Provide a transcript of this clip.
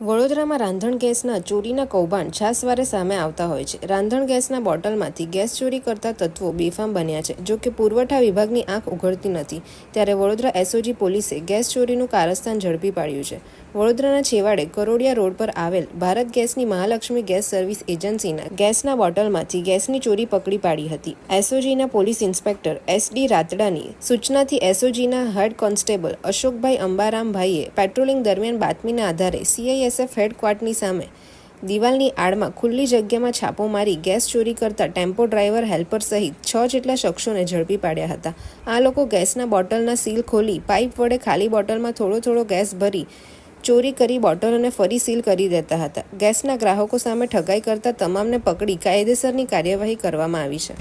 વડોદરામાં રાંધણ ગેસના ચોરીના કૌભાંડ છાસવારે સામે આવતા હોય છે. રાંધણ ગેસના બોટલમાંથી ગેસ ચોરી કરતા તત્વો બેફામ બન્યા છે, જો કે પુરવઠા વિભાગની આંખ ઉઘડતી નથી. ત્યારે વડોદરા એસઓજી પોલીસે ગેસ ચોરીનું કારસ્થાન ઝડપી પાડ્યું છે. વડોદરાના છેવાડે કરોડિયા રોડ પર આવેલ ભારત ગેસની મહાલક્ષ્મી ગેસ સર્વિસ એજન્સીના ગેસના બોટલમાંથી ગેસની ચોરી પકડી પાડી હતી. એસઓજીના પોલીસ ઇન્સ્પેક્ટર એસ ડી રાતડાની સૂચનાથી એસઓજીના હેડ કોન્સ્ટેબલ અશોકભાઈ અંબારામભાઈએ પેટ્રોલિંગ દરમિયાન બાતમીના આધારે સીઆઈએસએફ હેડક્વાર્ટની સામે. દિવાલની આડમાં ખુલ્લી જગ્યામાં છાપો મારી ગેસ ચોરી કરતા ટેમ્પો ડ્રાઈવર, હેલ્પર સહિત છ જેટલા શખ્સોને ઝડપી પાડ્યા હતા. આ લોકો ગેસના બોટલના સીલ ખોલી, પાઇપ વડે ખાલી બોટલમાં થોડો થોડો ગેસ ભરી, ચોરી કરી બોટલોને ફરી સીલ કરી દેતા હતા. ગેસના ગ્રાહકો સામે ઠગાઈ કરતા તમામને પકડી કાયદેસરની કાર્યવાહી કરવામાં આવી છે.